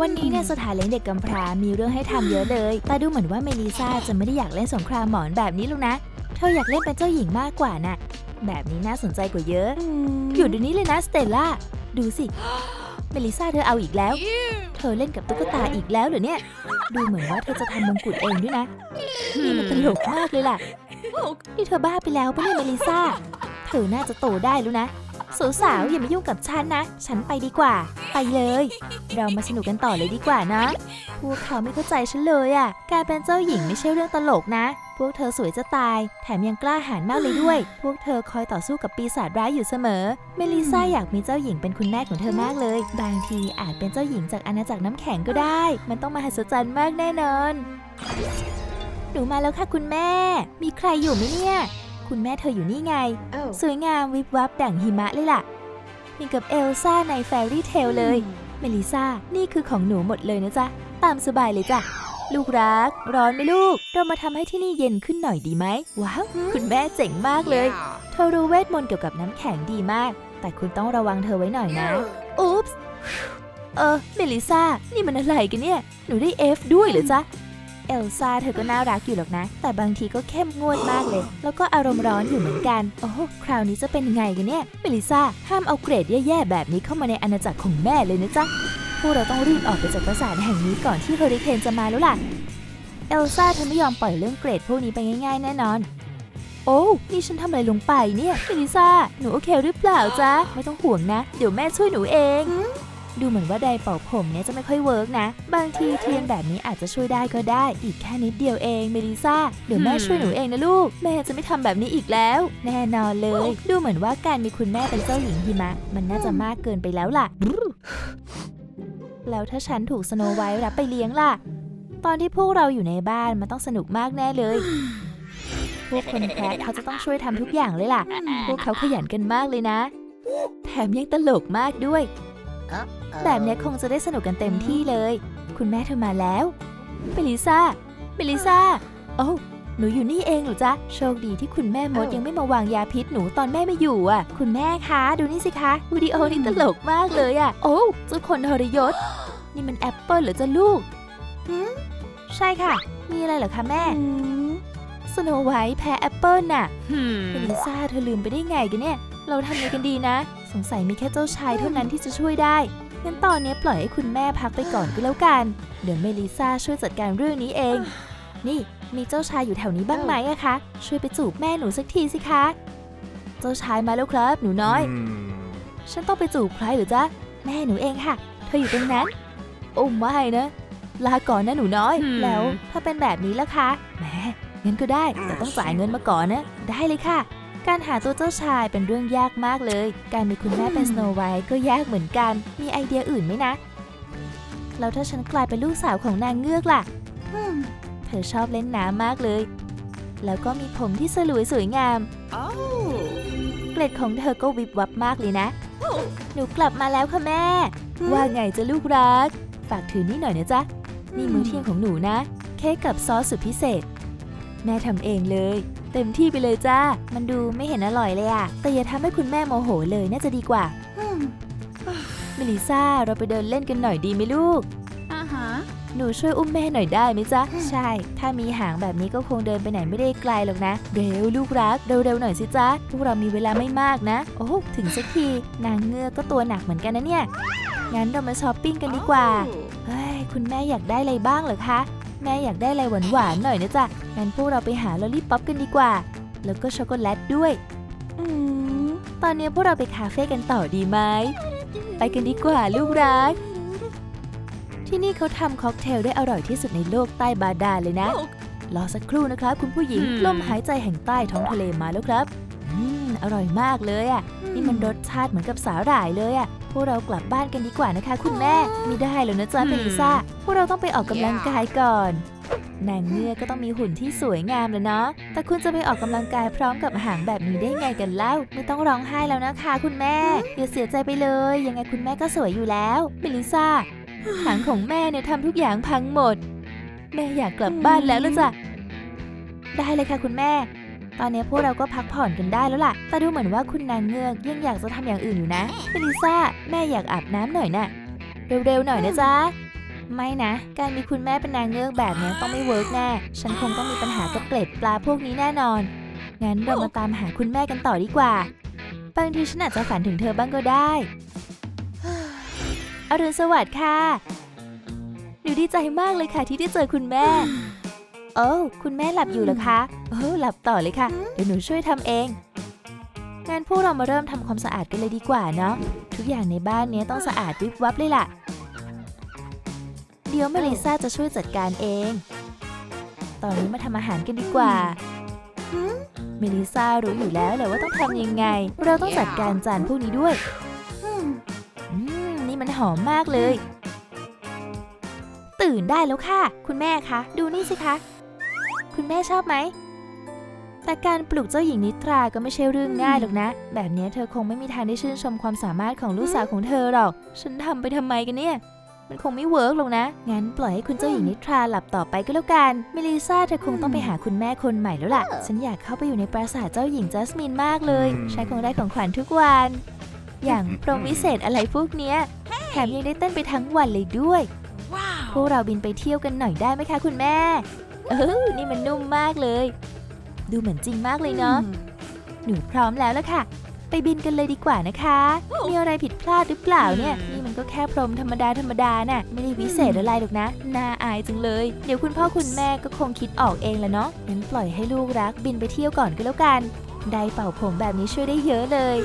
วันนี้เนี่ยสถานเลี้ยงเด็กกำพร้ามีเรื่องให้ทำเยอะเลย แต่ดูเหมือนว่าเมลิซาจะไม่ได้อยากเล่นสงครามหมอนแบบนี้หรอกนะ เธออยากเล่นเป็นเจ้าหญิงมากกว่าน่ะ แบบนี้น่าสนใจกว่าเยอะหยุดเดี๋ยวนี้เลยนะสเตลล่า ดูสิ เมลิซาเธอเอาอีกแล้ว เธอเล่นกับตุ๊กตาอีกแล้วเหรอเนี่ย ดูเหมือนว่าเธอจะทำมงกุฎเองด้วยนะ นี่มันตลกมากเลยล่ะ นี่เธอบ้าไปแล้วปะเนี่ยเมลิซา เธอน่าจะโตได้แล้วนะ สาวๆอย่ามายุ่งกับฉันนะ ฉันไปดีกว่า ไปเลย เรามาสนุกกันต่อเลยดีกว่านะ พวกเขาไม่เข้าใจฉันเลยอะ่ะ การเป็นเจ้าหญิงไม่ใช่เรื่องตลกนะ พวกเธอสวยจะตาย แถมยังกล้าหาญมากเลยด้วย พวกเธอคอยต่อสู้กับปีศาจร้ายอยู่เสมอ เมลิซาอยากมีเจ้าหญิงเป็นคุณแม่ของเธอมากเลย บางทีอาจเป็นเจ้าหญิงจากอาณาจักรน้ำแข็งก็ได้ มันต้องมหัศจรรย์มากแน่นอน หนูมาแล้วค่ะคุณแม่ มีใครอยู่ไหมเนี่ย คุณแม่เธออยู่นี่ไงสวยงามวิบวับดั่งหิมะเลยล่ะมีกับเอลซ่าในแฟรี่เทลเลย เมลิซานี่คือของหนูหมดเลยนะจ๊ะ ตามสบายเลยจ้ะ ลูกรัก ร้อนไหมลูก เรามาทำให้ที่นี่เย็นขึ้นหน่อยดีไหม ว้าว คุณแม่เจ๋งมากเลยเธอรู้เวทมนต์เกี่ยวกับน้ำแข็งดีมาก แต่คุณต้องระวังเธอไว้หน่อยนะ อุ๊ปส์เออ เมลิซานี่มันอะไรกันเนี่ย หนูได้ F ด้วยเหรอจ๊ะ เอลซ่าเธอก็น่ารักอยู่หรอกนะ แต่บางทีก็เข้มงวดมากเลย แล้วก็อารมณ์ร้อนอยู่เหมือนกัน โอ้โหคราวนี้จะเป็นยังไงกันเนี่ยเมลิซาห้ามเอาเกรดแย่ๆแบบนี้เข้ามาในอาณาจักรของแม่เลยนะจ๊ะพวกเราต้องรีบออกไปจากปราสาทแห่งนี้ก่อนที่เฮอริเคนจะมาแล้วล่ะเอลซ่าเธอไม่ยอมปล่อยเรื่องเกรดพวกนี้ไปง่ายๆ แน่นอน โอ้นี่ฉันทำอะไรลงไปเนี่ยเมลิซาหนูโอเคหรือเปล่าจ๊ะไม่ต้องห่วงนะ เดี๋ยวแม่ช่วยหนูเอง ดูเหมือนว่าไดร์เป่าผมเนี่ยจะไม่ค่อยเวิร์กนะ บางทีเทียนแบบนี้อาจจะช่วยได้ก็ได้ อีกแค่นิดเดียวเองเมลิซาเดี๋ยวแม่ช่วยหนูเองนะลูก แม่จะไม่ทำแบบนี้อีกแล้ว แน่นอนเลย ดูเหมือนว่าการมีคุณแม่เป็นเจ้าหญิงหิมะ มันน่าจะมากเกินไปแล้วล่ะ แล้วถ้าฉันถูกสโนไวท์รับไปเลี้ยงล่ะ ตอนที่พวกเราอยู่ในบ้านมันต้องสนุกมากแน่เลยพวกคนแคร์เขาจะต้องช่วยทำทุกอย่างเลยล่ะ พวกเขาขยันกันมากเลยนะ แถมยังตลกมากด้วย แบบเนี้ยคงจะได้สนุกกันเต็มที่เลย คุณแม่เธอมาแล้วเมลิซาเมลิซาโอ้าหนูอยู่นี่เองเหรอจ๊ะ โชคดีที่คุณแม่มดยังไม่มาวางยาพิษหนูตอนแม่ไม่อยู่อะ คุณแม่คะ ดูนี่สิคะวิดีโอนี่ตลกมากเลยอะ โอ้วเจ้าคนทรยศ นี่มันแอปเปิลเหรอจ๊ะลูกใช่ค่ะ มีอะไรเหรอคะแม่สโนไวท์แพ้แอปเปิลน่ะเมลิซ่าเธอลืมไปได้ไงกันเนี่ย เราทำไงกันดีนะ สงสัยมีแค่เจ้าชายเท่านั้นที่จะช่วยได้ งั้นตอนนี้ปล่อยให้คุณแม่พักไปก่อนก็แล้วกัน เดี๋ยวเมลิซ่าช่วยจัดการเรื่องนี้เอง นี่มีเจ้าชายอยู่แถวนี้บ้างไหมอะคะ ช่วยไปจูบแม่หนูสักทีสิคะ เจ้าชายมาแล้วครับ หนูน้อย ฉันต้องไปจูบใครหรือจ๊ะ แม่หนูเองค่ะ เธออยู่ตรงนั้น โอ้ไม่นะ ลาก่อนนะหนูน้อยอืมแล้วถ้าเป็นแบบนี้ล่ะคะ แหมงั้นก็ได้ แต่ต้องจ่ายเงินมาก่อนนะ ได้เลยค่ะ การหาตัวเจ้าชายเป็นเรื่องยากมากเลย การมีคุณแม่เป็นสโนไวท์ก็ยากเหมือนกัน มีไอเดียอื่นไหมนะ แล้วถ้าฉันกลายเป็นลูกสาวของนางเงือกล่ะ เธอชอบเล่นน้ำมากเลย แล้วก็มีผมที่สลวยสวยงาม เกล็ดของเธอก็วิบวับมากเลยนะ หนูกลับมาแล้วค่ะแม่ ว่าไงจะลูกรัก ฝากถือนี่หน่อยนะจ๊ะ นี่มื้อเที่ยงของหนูนะ เค้กกับซอสสุดพิเศษ แม่ทำเองเลย เต็มที่ไปเลยจ้า มันดูไม่เห็นอร่อยเลยอะแต่อย่าทำให้คุณแม่โมโหเลยน่าจะดีกว่าเมลิซ่าเราไปเดินเล่นกันหน่อยดีไหมลูก อ่าฮะ หนูช่วยอุ้มแม่หน่อยได้ไหมจ๊ะ ใช่ ถ้ามีหางแบบนี้ก็คงเดินไปไหนไม่ได้ไกลหรอกนะ เร็วลูกรัก เร็วๆหน่อยสิจ๊ะ พวกเรามีเวลาไม่มากนะ โอ้ถึงสักที นางเงือกก็ตัวหนักเหมือนกันนะเนี่ย งั้นเรามาช้อปปิ้งกันดีกว่า เฮ้ย คุณแม่อยากได้อะไรบ้างเหรอคะ แม่อยากได้อะไรหวานๆหน่อยนะจ๊ะ งั้นพวกเราไปหาลอลลี่ป๊อปกันดีกว่า แล้วก็ช็อกโกแลตด้วยตอนนี้พวกเราไปคาเฟ่กันต่อดีไหม ไปกันดีกว่าลูกรัก ที่นี่เขาทำค็อกเทลได้อร่อยที่สุดในโลกใต้บาดาลเลยนะ รอสักครู่นะครับ คุณผู้หญิงอืมลมหายใจแห่งใต้ท้องทะเลมาแล้วครับ อืม อร่อยมากเลยอะ นี่มันรสชาติเหมือนกับสาหร่ายเลยอะพ วกเรากลับบ้านกันดีกว่านะคะ คุณแม่ไม่ได้แล้วนะจ๊ะอืมเมลิซ่าพวกเราต้องไปออกกำลังกายก่อน นางเงือกก็ต้องมีหุ่นที่สวยงามเลยเนาะแต่คุณจะไปออกกำลังกายพร้อมกับหางแบบนี้ได้ไงกันเล่า ไม่ต้องร้องไห้แล้วนะคะ คุณแม่อย่าเสียใจไปเลย ยังไงคุณแม่ก็สวยอยู่แล้วเมลิซ่าหางของแม่เนี่ยทำทุกอย่างพังหมด แม่อยากกลับบ้านแล้วละจ้ะได้เลยค่ะคุณแม่ ตอนนี้พวกเราก็พักผ่อนกันได้แล้วล่ะ แต่ดูเหมือนว่าคุณนางเงือกยังอยากจะทำอย่างอื่นอยู่นะเมลิซ่าแม่อยากอาบน้ำหน่อยน่ะเร็วๆหน่อยนะจ๊ะไม่นะ การมีคุณแม่เป็นนางเงือกแบบนี้ต้องไม่เวิร์กแน่ ฉันคงต้องมีปัญหากับเกล็ดปลาพวกนี้แน่นอน งั้นเรามาตามหาคุณแม่กันต่อดีกว่า บางทีฉันอาจจะฝันถึงเธอบ้างก็ได้ อรุณสวัสดิ์ค่ะ หนูดีใจมากเลยค่ะที่ได้เจอคุณแม่ โอ้คุณแม่หลับอยู่เหรอคะโอ้หลับต่อเลยค่ะ เดี๋ยวหนูช่วยทำเองงั้นพวกเรามาเริ่มทำความสะอาดกันเลยดีกว่าเนาะทุกอย่างในบ้านเนี้ยต้องสะอาดวิบวับเลยล่ะ เดี๋ยวเมลิซ่าจะช่วยจัดการเอง ตอนนี้มาทำอาหารกันดีกว่าเมลิซ่ารู้อยู่แล้วแหละว่าต้องทำยังไง เราต้องจัดการจานพวกนี้ด้วยอืมนี่มันหอมมากเลย ตื่นได้แล้วค่ะ คุณแม่คะ ดูนี่สิคะ คุณแม่ชอบไหม แต่การปลุกเจ้าหญิงนิทราก็ไม่ใช่เรื่องง่ายหรอกนะ แบบนี้เธอคงไม่มีทางได้ชื่นชมความสามารถของลูกสาวของเธอหรอก ฉันทำไปทำไมกันเนี่ย มันคงไม่เวิร์กหรอกนะ งั้นปล่อยให้คุณเจ้าหญิงนิทราหลับต่อไปก็แล้วกัน เมลิซ่าเธอคงต้องไปหาคุณแม่คนใหม่แล้วล่ะ ฉันอยากเข้าไปอยู่ในปราสาทเจ้าหญิงจัสมินมากเลย ฉันคงได้ของขวัญทุกวัน อย่างพรหมวิเศษอะไรพวกเนี้ย แถมยังได้เต้นไปทั้งวันเลยด้วย พวกเราบินไปเที่ยวกันหน่อยได้ไหมคะ คุณแม่ เออนี่มันนุ่มมากเลย ดูเหมือนจริงมากเลยเนาะ หนูพร้อมแล้วละค่ะ ไปบินกันเลยดีกว่านะคะ มีอะไรผิดพลาดหรือเปล่าเนี่ย นี่มันก็แค่พรมธรรมดาธรรมดาน่ะ ไม่ได้วิเศษอะไรหรอกนะ น่าอายจังเลย เดี๋ยวคุณพ่อคุณแม่ก็คงคิดออกเองแหละเนาะ งั้นปล่อยให้ลูกรักบินไปเที่ยวก่อนก็แล้วกัน ได้เป่าผมแบบนี้ช่วยได้เยอะเลย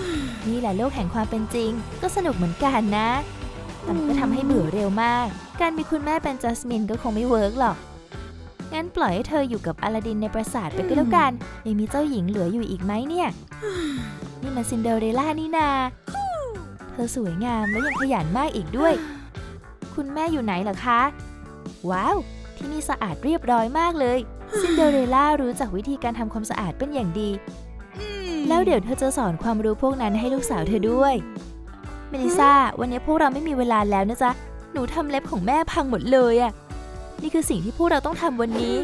นี่แหละโลกแห่งความเป็นจริง ก็สนุกเหมือนกันนะแต่มันก็ทำให้เบื่อเร็วมาก การมีคุณแม่เป็นจัสมินก็คงไม่เวิร์กหรอก งั้นปล่อยให้เธออยู่กับอลาดินในปราสาทไปก็แล้วกัน ยังมีเจ้าหญิงเหลืออยู่อีกไหมเนี่ย นี่มันซินเดอเรลล่านี่นา เธอสวยงามและยังขยันมากอีกด้วย คุณแม่อยู่ไหนเหรอคะ ว้าว ที่นี่สะอาดเรียบร้อยมากเลย ซินเดอเรลล่ารู้จักวิธีการทำความสะอาดเป็นอย่างดี แล้วเดี๋ยวเธอจะสอนความรู้พวกนั้นให้ลูกสาวเธอด้วย เมลิซาวันนี้พวกเราไม่มีเวลาแล้วนะจ๊ะ หนูทำเล็บของแม่พังหมดเลยอะ นี่คือสิ่งที่พวกเราต้องทำวันนี้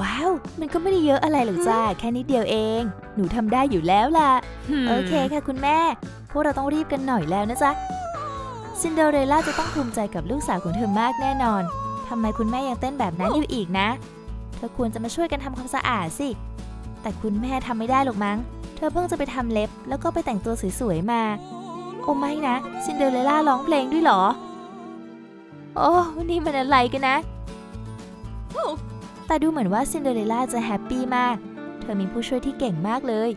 ว้าว มันก็ไม่ได้เยอะอะไรหรอกจ้า แค่นิดเดียวเอง หนูทำได้อยู่แล้วล่ะ โอเคค่ะคุณแม่ พวกเราต้องรีบกันหน่อยแล้วนะจ๊ะ ซินเดอเรลล่าจะต้องภูมิใจกับลูกสาวของเธอมากแน่นอน ทำไมคุณแม่ยังเต้นแบบนั้นอยู่อีกนะ เธอควรจะมาช่วยกันทำความสะอาดสิ แต่คุณแม่ทำไม่ได้หรอกมั้ง เธอเพิ่งจะไปทำเล็บ แล้วก็ไปแต่งตัวสวยๆมา โอ้ไม่นะ ซินเดอเรลล่าร้องเพลงด้วยเหรอ โอ้นี่มันอะไรกันนะ แต่ดูเหมือนว่าซินเดอเรลล่าจะแฮปปี้มาก เธอมีผู้ช่วยที่เก่งมากเลย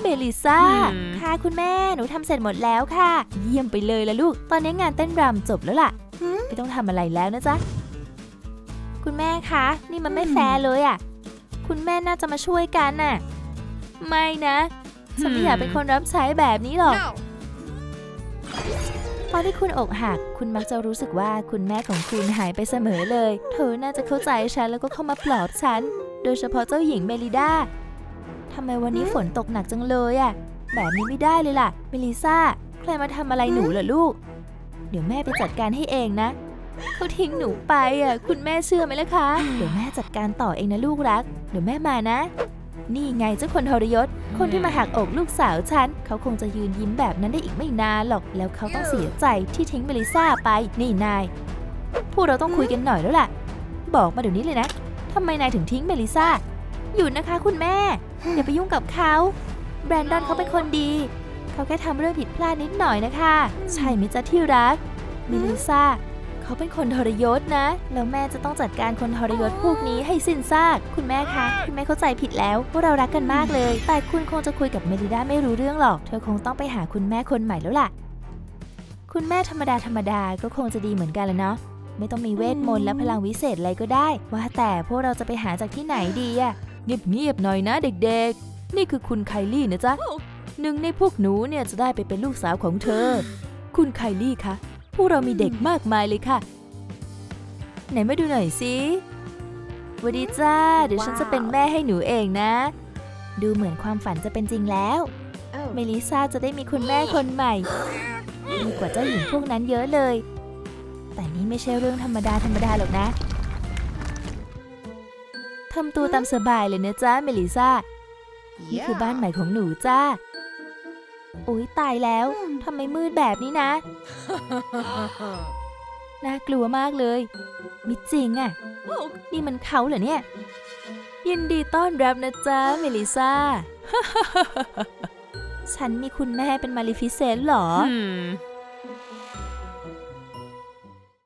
เมลิซ่าอืมค่ะคุณแม่ หนูทำเสร็จหมดแล้วค่ะ เยี่ยมไปเลยละลูก ตอนนี้งานเต้นรำจบแล้วล่ะ ไม่ต้องทำอะไรแล้วนะจ๊ะ คุณแม่คะ นี่มันไม่แฟร์เลยอะ คุณแม่น่าจะมาช่วยกันน่ะ ไม่นะ ฉันไม่อยากเป็นคนรับใช้แบบนี้หรอก ตอนที่คุณอกหัก คุณมักจะรู้สึกว่าคุณแม่ของคุณหายไปเสมอเลย เธอน่าจะเข้าใจฉันแล้วก็เข้ามาปลอบฉัน โดยเฉพาะเจ้าหญิงเมลิดาทำไมวันนี้ฝนตกหนักจังเลยอะแบบนี้ไม่ได้เลยล่ะ เมลิซาใครมาทำอะไรหนูเหรอลูก เดี๋ยวแม่ไปจัดการให้เองนะ เขาทิ้งหนูไปอะ คุณแม่เชื่อไหมล่ะคะ เดี๋ยวแม่จัดการต่อเองนะลูกรัก เดี๋ยวแม่มานะ นี่ไงเจ้าคนทรยศ คนที่มาหักอกลูกสาวฉัน เขาคงจะยืนยิ้มแบบนั้นได้อีกไม่นานหรอก แล้วเขาต้องเสียใจที่ทิ้งเมลิซ่าไป นี่นาย พวกเราต้องคุยกันหน่อยแล้วล่ะ บอกมาเดี๋ยวนี้เลยนะทำไมนายถึงทิ้งเมลิซ่าหยุดนะคะคุณแม่ อย่าไปยุ่งกับเขา แบรนดอนเขาเป็นคนดี เขาแค่ทำเรื่องผิดพลาดนิดหน่อยนะคะ ใช่ไหมจ๊ะที่รัก เมลิซ่า เขาเป็นคนทรยศนะ แล้วแม่จะต้องจัดการคนทรยศพวกนี้ให้สิ้นซาก คุณแม่คะ คุณแม่เข้าใจผิดแล้วพวกเรารักกันมากเลย แต่คุณคงจะคุยกับเมลิดาไม่รู้เรื่องหรอก เธอคงต้องไปหาคุณแม่คนใหม่แล้วล่ะ คุณแม่ธรรมดาธรรมดาก็คงจะดีเหมือนกันแหละเนาะ ไม่ต้องมีเวทมนต์และพลังวิเศษอะไรก็ได้ ว่าแต่พวกเราจะไปหาจากที่ไหนดีอะเงียบๆหน่อยนะเด็กๆ นี่คือคุณไคลี่นะจ๊ะหนึ่งในพวกหนูเนี่ยจะได้ไปเป็นลูกสาวของเธอ คุณไคลี่คะ พวกเรามีเด็กมากมายเลยค่ะ ไหนมาดูหน่อยสิหวัสดีจ้า เดี๋ยวฉันจะเป็นแม่ให้หนูเองนะ ดูเหมือนความฝันจะเป็นจริงแล้ว เมลิซาจะได้มีคุณแม่คนใหม่ดีกว่าเจ้าหญิงพวกนั้นเยอะเลย แต่นี่ไม่ใช่เรื่องธรรมดาธรรมดาหรอกนะทำตัวตามสบายเลยนะจ้าเมลิซานี่คือบ้านใหม่ของหนูจ้า อุ๊ยตายแล้วทำไมมืดแบบนี้นะ น่ากลัวมากเลย มิจริงอะนี่มันเขาเหรอเนี่ย ยินดีต้อนรับนะจ๊ะเมลิซาฉันมีคุณแม่เป็นมาริฟิเซนต์เหรอ Hmm.